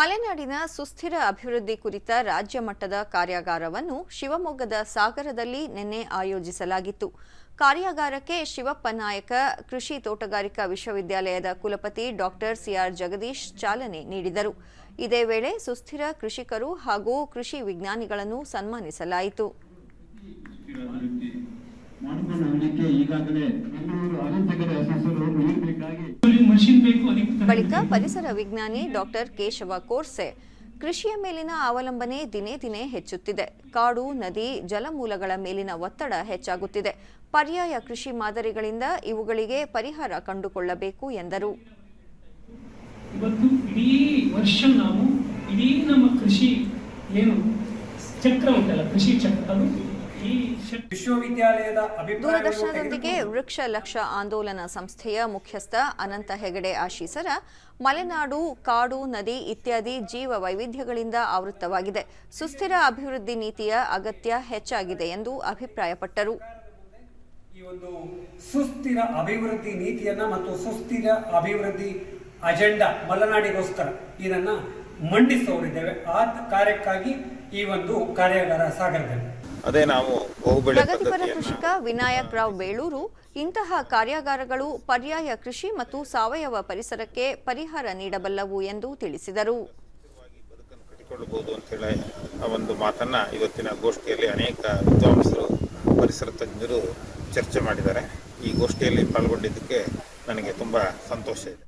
ಮಲೆನಾಡಿನ ಸುಸ್ಥಿರ ಅಭಿವೃದ್ಧಿ ಕುರಿತ ರಾಜ್ಯ ಮಟ್ಟದ ಕಾರ್ಯಾಗಾರವನ್ನು ಶಿವಮೊಗ್ಗದ ಸಾಗರದಲ್ಲಿ ನಿನ್ನೆ ಆಯೋಜಿಸಲಾಗಿತ್ತು. ಕಾರ್ಯಾಗಾರಕ್ಕೆ ಶಿವಪ್ಪ ನಾಯಕ, ಕೃಷಿ ತೋಟಗಾರಿಕಾ ವಿಶ್ವವಿದ್ಯಾಲಯದ ಕುಲಪತಿ ಡಾಕ್ಟರ್ ಸಿಆರ್ ಜಗದೀಶ್ ಚಾಲನೆ ನೀಡಿದರು. ಇದೇ ವೇಳೆ ಸುಸ್ಥಿರ ಕೃಷಿಕರು ಹಾಗೂ ಕೃಷಿ ವಿಜ್ಞಾನಿಗಳನ್ನು ಸನ್ಮಾನಿಸಲಾಯಿತು. ಬಳಿಕ ಪರಿಸರ ವಿಜ್ಞಾನಿ ಡಾಕ್ಟರ್ ಕೇಶವ ಕೋರ್ಸೆ ಕೃಷಿಯ ಮೇಲಿನ ಅವಲಂಬನೆ ದಿನೇ ದಿನೇ ಹೆಚ್ಚುತ್ತಿದೆ. ಕಾಡು, ನದಿ, ಜಲಮೂಲಗಳ ಮೇಲಿನ ಒತ್ತಡ ಹೆಚ್ಚಾಗುತ್ತಿದೆ. ಪರ್ಯಾಯ ಕೃಷಿ ಮಾದರಿಗಳಿಂದ ಇವುಗಳಿಗೆ ಪರಿಹಾರ ಕಂಡುಕೊಳ್ಳಬೇಕು ಎಂದರು. ಇವತ್ತು ಇಡೀ ವರ್ಷ ನಾವು ಇಡೀ ನಮ್ಮ ಕೃಷಿ ಏನು ಚಕ್ರ ಉಂಟಲ್ಲ, ಕೃಷಿ ಚಕ್ರ ಅದು. ಈ ವಿಶ್ವವಿದ್ಯಾಲಯದ ದೂರದರ್ಶನದೊಂದಿಗೆ ವೃಕ್ಷ ಲಕ್ಷ ಆಂದೋಲನ ಸಂಸ್ಥೆಯ ಮುಖ್ಯಸ್ಥ ಅನಂತ ಹೆಗಡೆ ಆಶೀಸರ ಮಲೆನಾಡು ಕಾಡು ನದಿ ಇತ್ಯಾದಿ ಜೀವ ವೈವಿಧ್ಯಗಳಿಂದ ಆವೃತ್ತವಾಗಿದೆ. ಸುಸ್ಥಿರ ಅಭಿವೃದ್ಧಿ ನೀತಿಯ ಅಗತ್ಯ ಹೆಚ್ಚಾಗಿದೆ ಎಂದು ಅಭಿಪ್ರಾಯಪಟ್ಟರು. ಈ ಒಂದು ಸುಸ್ಥಿರ ಅಭಿವೃದ್ಧಿ ನೀತಿಯನ್ನ ಮತ್ತು ಸುಸ್ಥಿರ ಅಭಿವೃದ್ಧಿ ಅಜೆಂಡಾ ಮಲೆನಾಡಿಗೋಸ್ಕರ ಇದನ್ನ ಮಂಡಿಸೋರಿದ್ದೇವೆ. ಆ ಕಾರ್ಯಕ್ಕಾಗಿ ಈ ಒಂದು ಕಾರ್ಯಾಗಾರ ಸಾಗರದಲ್ಲಿ. ಅದೇ ನಾವು ಪ್ರಗತಿಪರ ಕೃಷಿಕ ವಿನಾಯಕ್ ರಾವ್ ಬೇಳೂರು ಇಂತಹ ಕಾರ್ಯಾಗಾರಗಳು ಪರ್ಯಾಯ ಕೃಷಿ ಮತ್ತು ಸಾವಯವ ಪರಿಸರಕ್ಕೆ ಪರಿಹಾರ ನೀಡಬಲ್ಲವು ಎಂದು ತಿಳಿಸಿದರು. ಬದುಕನ್ನು ಕಟ್ಟಿಕೊಳ್ಳಬಹುದು ಅಂತ ಹೇಳಿ ಆ ಒಂದು ಮಾತನ್ನ ಇವತ್ತಿನ ಗೋಷ್ಠಿಯಲ್ಲಿ ಅನೇಕ ವಿದ್ವಾಂಸರು ಪರಿಸರ ತಜ್ಞರು ಚರ್ಚೆ ಮಾಡಿದ್ದಾರೆ. ಈ ಗೋಷ್ಠಿಯಲ್ಲಿ ಪಾಲ್ಗೊಂಡಿದ್ದಕ್ಕೆ ನನಗೆ ತುಂಬಾ ಸಂತೋಷ ಇದೆ.